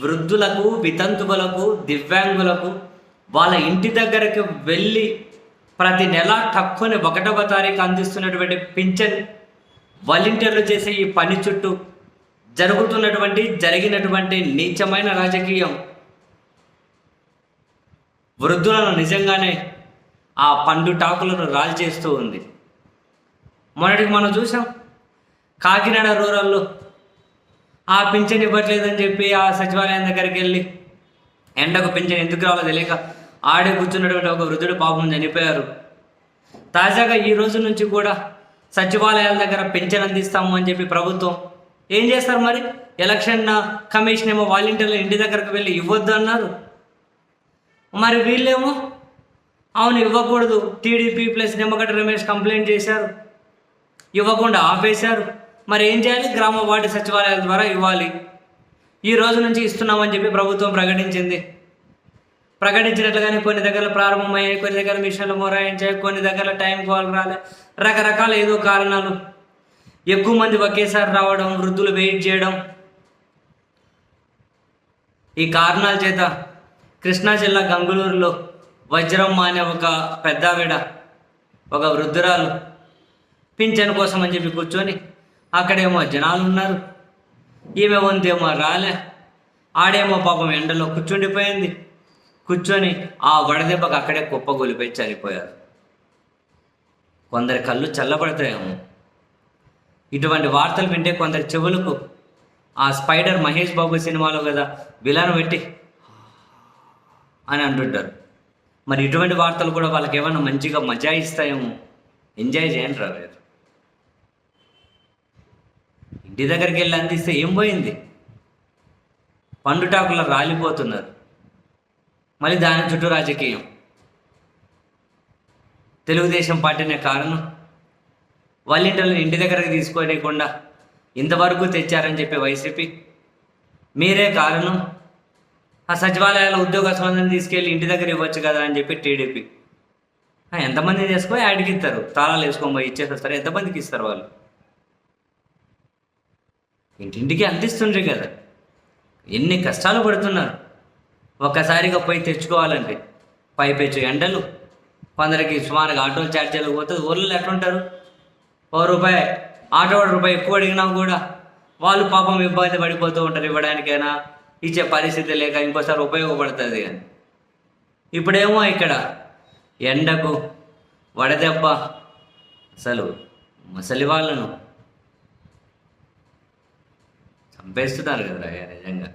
వృద్ధులకు వితంతువులకు దివ్యాంగులకు వాళ్ళ ఇంటి దగ్గరకు వెళ్ళి ప్రతి నెల తక్కువని ఒకటవ తారీఖు అందిస్తున్నటువంటి పింఛన్ వాలంటీర్లు చేసే ఈ పని చుట్టూ జరుగుతున్నటువంటి జరిగినటువంటి నీచమైన రాజకీయం. వృద్ధులను నిజంగానే ఆ పండు టాకులను రాల్చేస్తూ ఉంది. మొన్నటికి మనం చూసాం కాకినాడ రూరల్లో ఆ పింఛన్ ఇవ్వట్లేదని చెప్పి ఆ సచివాలయం దగ్గరికి వెళ్ళి ఎండకు పింఛన్ ఎందుకు రావాలో తెలియక ఆడే కూర్చున్నటువంటి ఒక వృద్ధుడు పాపం చనిపోయారు. తాజాగా ఈ రోజు నుంచి కూడా సచివాలయాల దగ్గర పింఛన్ అందిస్తాము అని చెప్పి ప్రభుత్వం ఏం చేస్తారు మరి? ఎలక్షన్ కమిషన్ ఏమో వాలంటీర్లు ఇంటి దగ్గరకు వెళ్ళి ఇవ్వద్దు అన్నారు. మరి వీళ్ళేమో అవును ఇవ్వకూడదు. TDP plus Nimmagadda Ramesh complaint చేశారు. ఇవ్వకుండా ఆపేశారు. మరి ఏం చేయాలి? గ్రామ వార్డు సచివాలయాల ద్వారా ఇవ్వాలి. ఈ రోజు నుంచి ఇస్తున్నామని చెప్పి ప్రభుత్వం ప్రకటించింది. ప్రకటించినట్లుగానే కొన్ని దగ్గర ప్రారంభమయ్యాయి కొన్ని దగ్గర మిషన్లు మొరాయించాయి కొన్ని దగ్గర టైం కాల్ రాలే. రకరకాల ఏదో కారణాలు. ఎక్కువ మంది ఒకేసారి రావడం వృద్ధులు వెయిట్ చేయడం. ఈ కారణాల చేత కృష్ణా జిల్లా గంగులూరులో వజ్రమ్మ అనే ఒక పెద్దావిడ ఒక వృద్ధురాలు పింఛన్ కోసం అని చెప్పి కూర్చొని అక్కడేమో జనాలు ఉన్నారు ఈమె వంతేమో రాలే. ఆడేమో పాపం ఎండలో కూర్చుండిపోయింది. కూర్చొని ఆ వడదెబ్బకు అక్కడే కుప్పగొలిపోయి చనిపోయారు. కొందరి కళ్ళు చల్లబడతాయేమో. ఇటువంటి వార్తలు వింటే కొందరి చెవులకు ఆ స్పైడర్ మహేష్ బాబు సినిమాలో కదా విలన్ పెట్టి అని అంటుంటారు. మరి ఇటువంటి వార్తలు కూడా వాళ్ళకి ఏమైనా మంచిగా మజా ఇస్తాయేమో. ఎంజాయ్ చేయండి రా ఇంటి దగ్గరికి వెళ్ళి అందిస్తే ఏం పోయింది? పండుటాకులు రాలిపోతున్నారు. మళ్ళీ దాని చుట్టూ రాజకీయం. తెలుగుదేశం పార్టీనే కారణం. వాలంటీర్లను ఇంటి దగ్గరకు తీసుకోలేకుండా ఇంతవరకు తెచ్చారని చెప్పి వైసీపీ. మీరే కారణం. ఆ సచివాలయాల ఉద్యోగస్తులందరినీ తీసుకెళ్ళి ఇంటి దగ్గర ఇవ్వచ్చు కదా అని చెప్పి టీడీపీ. ఎంతమంది చేసుకొని యాడ్కి ఇస్తారు? తాళాలు వేసుకొని పోయి ఇచ్చేసి వస్తారు. ఎంతమందికి ఇస్తారు వాళ్ళు? ఇంటింటికి అందిస్తుండ్రు కదా. ఎన్ని కష్టాలు పడుతున్నారు. ఒక్కసారిగా పోయి తెచ్చుకోవాలంటే. పైపెచ్చు ఎండలు కొందరికి సుమారుగా ఆటోలు ఛార్జీలకు పోతుంది. ఊళ్ళో ఎట్లుంటారు? ఓ రూపాయి ఆటో రూపాయి ఎక్కువ అడిగినా కూడా వాళ్ళు పాపం ఇబ్బంది పడిపోతూ ఉంటారు ఇవ్వడానికైనా. ఇచ్చే పరిస్థితి లేక ఇంకోసారి ఉపయోగపడుతుంది అని. ఇప్పుడేమో ఇక్కడ ఎండకు వడదెబ్బ అసలు ముసలి వాళ్ళను பெஸ்ட்டு தான் இருக்குதுடா நிஜங்க